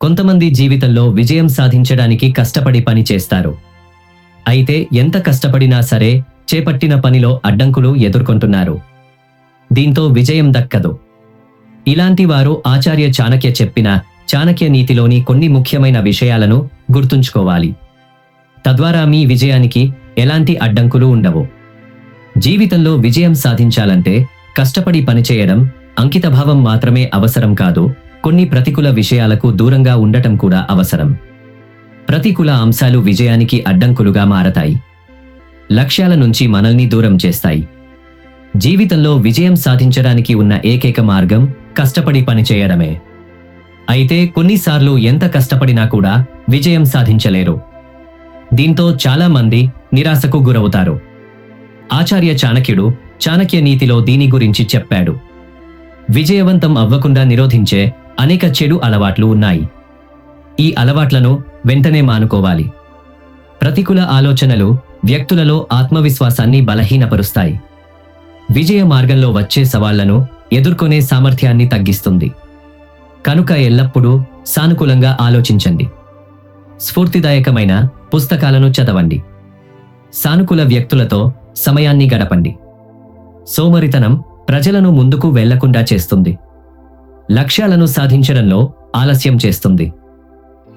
కొంతమంది జీవితంలో విజయం సాధించడానికి కష్టపడి పని చేస్తారు. అయితే ఎంత కష్టపడినా సరే చేపట్టిన పనిలో అడ్డంకులు ఎదుర్కొంటున్నారు. దీంతో విజయం దక్కదు. ఇలాంటి వారు ఆచార్య చాణక్య చెప్పిన చాణక్య నీతిలోని కొన్ని ముఖ్యమైన విషయాలను గుర్తుంచుకోవాలి. తద్వారా మీ విజయానికి ఎలాంటి అడ్డంకులు ఉండవు. జీవితంలో విజయం సాధించాలంటే కష్టపడి పనిచేయడం అంకితభావం మాత్రమే అవసరం కాదు. కొన్ని ప్రతికూల విషయాలకు దూరంగా ఉండటం కూడా అవసరం. ప్రతికూల అంశాలు విజయానికి అడ్డంకులుగా మారతాయి. లక్ష్యాల నుంచి మనల్ని దూరం చేస్తాయి. జీవితంలో విజయం సాధించడానికి ఉన్న ఏకైక మార్గం కష్టపడి పనిచేయడమే. అయితే కొన్నిసార్లు ఎంత కష్టపడినా కూడా విజయం సాధించలేరు. దీంతో చాలా మంది నిరాశకు గురవుతారు. ఆచార్య చాణక్యుడు చాణక్య నీతిలో దీని గురించి చెప్పాడు. విజయవంతం అవ్వకుండా నిరోధించే అనేక చెడు అలవాట్లు ఉన్నాయి. ఈ అలవాట్లను వెంటనే మానుకోవాలి. ప్రతికూల ఆలోచనలు వ్యక్తులలో ఆత్మవిశ్వాసాన్ని బలహీనపరుస్తాయి. విజయ మార్గంలో వచ్చే సవాళ్ళను ఎదుర్కొనే సామర్థ్యాన్ని తగ్గిస్తుంది. కనుక ఎల్లప్పుడూ సానుకూలంగా ఆలోచించండి. స్ఫూర్తిదాయకమైన పుస్తకాలను చదవండి. సానుకూల వ్యక్తులతో సమయాన్ని గడపండి. సోమరితనం ప్రజలను ముందుకు వెళ్ళకుండా చేస్తుంది. లక్ష్యాలను సాధించడంలో ఆలస్యం చేస్తుంది.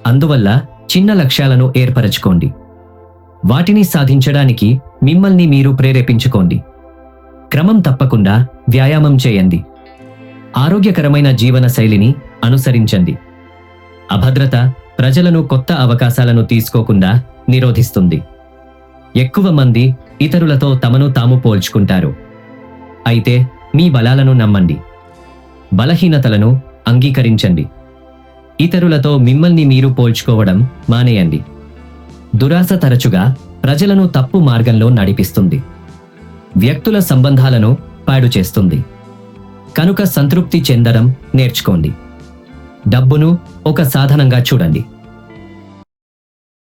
అందువల్ల చిన్న లక్ష్యాలను ఏర్పరచుకోండి. వాటిని సాధించడానికి మిమ్మల్ని మీరు ప్రేరేపించుకోండి. క్రమం తప్పకుండా వ్యాయామం చేయండి. ఆరోగ్యకరమైన జీవన శైలిని అనుసరించండి. అభద్రత ప్రజలను కొత్త అవకాశాలను తీసుకోకుండా నిరోధిస్తుంది. ఎక్కువ మంది ఇతరులతో తమను తాము పోల్చుకుంటారు. అయితే మీ బలాలను నమ్మండి. బలహీనతలను అంగీకరించండి. ఇతరులతో మిమ్మల్ని మీరు పోల్చుకోవడం మానేయండి. దురాశ తరచుగా ప్రజలను తప్పు మార్గంలో నడిపిస్తుంది. వ్యక్తుల సంబంధాలను పాడు చేస్తుంది. కనుక సంతృప్తి చెందడం నేర్చుకోండి. డబ్బును ఒక సాధనంగా చూడండి.